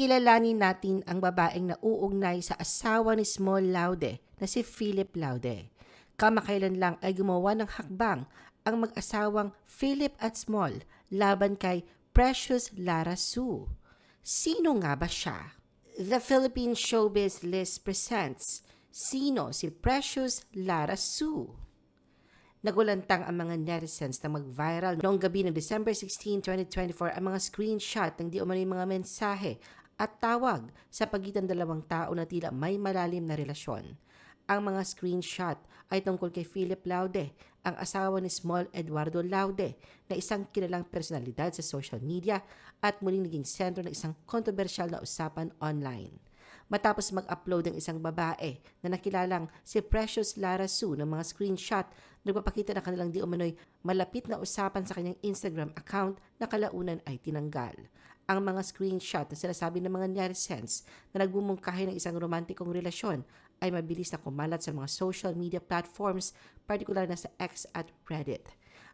Kilalanin natin ang babaeng nauugnay sa asawa ni Small Laude na si Philip Laude. Kamakailan lang ay gumawa ng hakbang ang mag-asawang Philip at Small laban kay Precious Lara Sue. Sino nga ba siya? The Philippine Showbiz List presents Sino si Precious Lara Sue? Nagulantang ang mga netizens na mag-viral noong gabi ng December 16, 2024 ang mga screenshot ng di umano'y mga mensahe at tawag sa pagitan dalawang tao na tila may malalim na relasyon. Ang mga screenshot ay tungkol kay Philip Laude, ang asawa ni Small Eduardo Laude na isang kilalang personalidad sa social media at muling naging sentro ng isang kontrobersyal na usapan online matapos mag-upload ng isang babae na nakilalang si Precious Lara Sue ng mga screenshot na nagpapakita na kanilang di umano'y malapit na usapan sa kanyang Instagram account na kalaunan ay tinanggal. Ang mga screenshot na sinasabi ng mga netizens na nagbumungkahi ng isang romantikong relasyon ay mabilis na kumalat sa mga social media platforms, partikular na sa X at Reddit.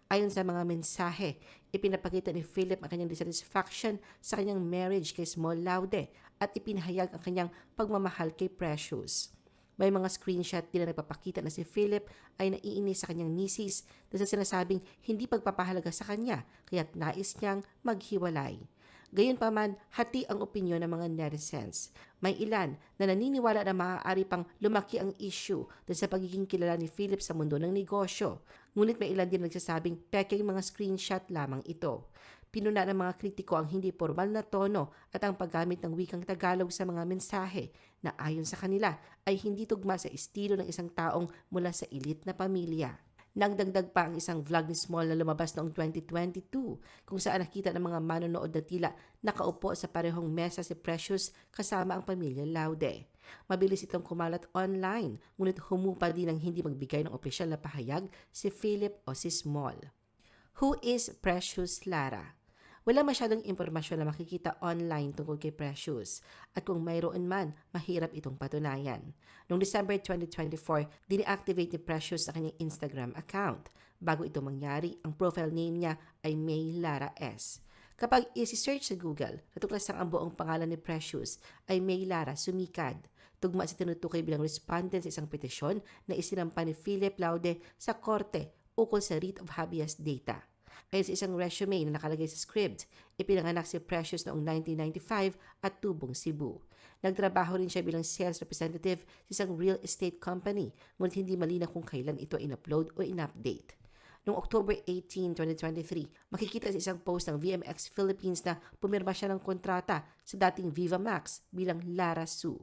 Ayon sa mga mensahe, ipinapakita ni Philip ang kanyang dissatisfaction sa kanyang marriage kay Small Laude at ipinahayag ang kanyang pagmamahal kay Precious. May mga screenshot din na nagpapakita na si Philip ay naiinis sa kanyang misis dahil sa sinasabing hindi pagpapahalaga sa kanya kaya't nais niyang maghiwalay. Gayunpaman, hati ang opinyon ng mga netizens. May ilan na naniniwala na maaari pang lumaki ang issue dahil sa pagiging kilala ni Philip sa mundo ng negosyo. Ngunit may ilan din nagsasabing peke mga screenshot lamang ito. Pinuna ng mga kritiko ang hindi formal na tono at ang paggamit ng wikang Tagalog sa mga mensahe na ayon sa kanila ay hindi tugma sa estilo ng isang taong mula sa elite na pamilya. Nagdagdag pa ang isang vlog ni Small na lumabas noong 2022 kung saan nakita ng mga manonood na tila nakaupo sa parehong mesa si Precious kasama ang pamilya Laude. Mabilis itong kumalat online ngunit humupa din ang hindi magbigay ng opisyal na pahayag si Philip o si Small. Who is Precious Lara? Wala masyadong impormasyon na makikita online tungkol kay Precious at kung mayroon man, mahirap itong patunayan. Noong December 2024, dineactivate ni Precious sa kanyang Instagram account. Bago ito mangyari, ang profile name niya ay May Lara S. Kapag isi-search sa Google, natuklasang ang buong pangalan ni Precious ay May Lara Sumikad. Tugma sa tinutukoy bilang respondent sa isang petisyon na isinampa ni Philip Laude sa korte ukol sa writ of habeas data. Ayon sa isang resume na nakalagay sa script, ipinanganak si Precious noong 1995 at tubong Cebu. Nagtrabaho rin siya bilang sales representative sa isang real estate company, ngunit hindi malinaw kung kailan ito in-upload o in-update. Noong October 18, 2023, makikita sa isang post ng VMX Philippines na pumirma siya ng kontrata sa dating Viva Max bilang Lara Sue.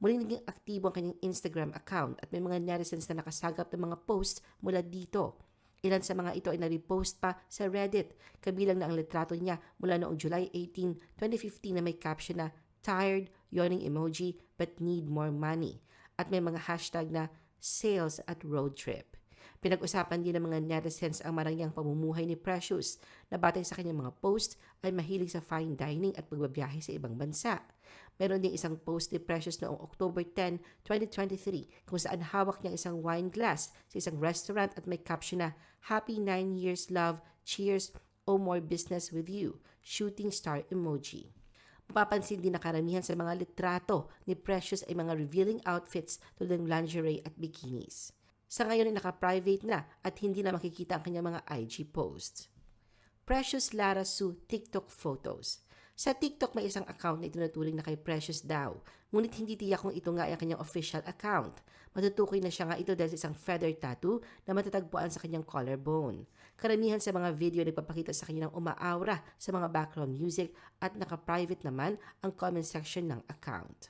Muling naging aktibo ang kanyang Instagram account at may mga netizens na nakasagap ng mga posts mula dito. Ilan sa mga ito ay na-repost pa sa Reddit, kabilang na ang litrato niya mula noong July 18, 2015 na may caption na tired, yawning emoji, but need more money. At may mga hashtag na sales at road trip. Pinag-usapan din ng mga netizens ang marangyang pamumuhay ni Precious na batay sa kanyang mga post ay mahilig sa fine dining at pagbabiyahe sa ibang bansa. Meron ding isang post ni Precious noong October 10, 2023 kung saan hawak niya isang wine glass sa isang restaurant at may caption na Happy 9 years love, cheers, o more business with you, shooting star emoji. Mapapansin din na karamihan sa mga litrato ni Precious ay mga revealing outfits tulad ng lingerie at bikinis. Sa ngayon ay naka-private na at hindi na makikita ang kanyang mga IG posts. Precious Lara Sue TikTok photos. Sa TikTok may isang account na itinuturing na kay Precious daw, ngunit hindi tiyak kung ito nga ay kanyang official account. Matutukoy na siya nga ito dahil sa isang feather tattoo na matatagpuan sa kanyang collarbone. Karamihan sa mga video nagpapakita sa kanya ng umaaura sa mga background music at naka-private naman ang comment section ng account.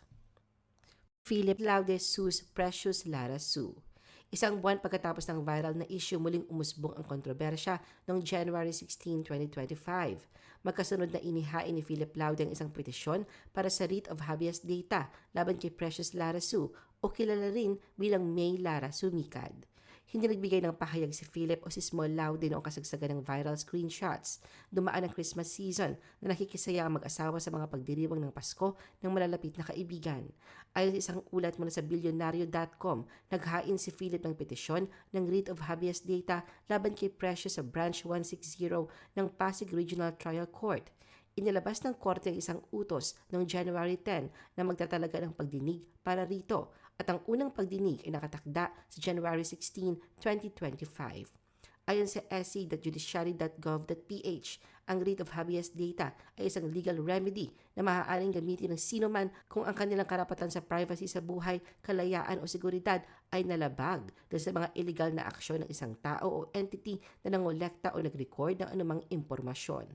Philip Laude Sue's Precious Lara Sue Isang buwan pagkatapos ng viral na issue, muling umusbong ang kontrobersya noong January 16, 2025. Magkasunod na inihain ni Philip Laude ang isang petisyon para sa writ of habeas data laban kay Precious Lara Sue o kilala rin bilang May Lara Sumikad. Hindi nagbigay ng pahayag si Philip o si Small Laude noong kasagsagan ng viral screenshots. Dumaan ang Christmas season na nakikisaya ang mag-asawa sa mga pagdiriwang ng Pasko ng malalapit na kaibigan. Ayon sa isang ulat mula sa bilyonaryo.com, naghain si Philip ng petisyon ng writ of habeas data laban kay Precious sa Branch 160 ng Pasig Regional Trial Court. inilabas ng korte ang isang utos noong January 10 na magtatalaga ng pagdinig para rito at ang unang pagdinig ay nakatakda sa January 16, 2025. Ayon sa sc.judiciary.gov.ph, ang writ of habeas data ay isang legal remedy na maaaring gamitin ng sino man kung ang kanilang karapatan sa privacy sa buhay, kalayaan o seguridad ay nalabag dahil sa mga illegal na aksyon ng isang tao o entity na nangolekta o nag-record ng anumang impormasyon.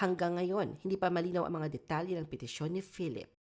Hanggang ngayon, hindi pa malinaw ang mga detalye ng petisyon ni Philip.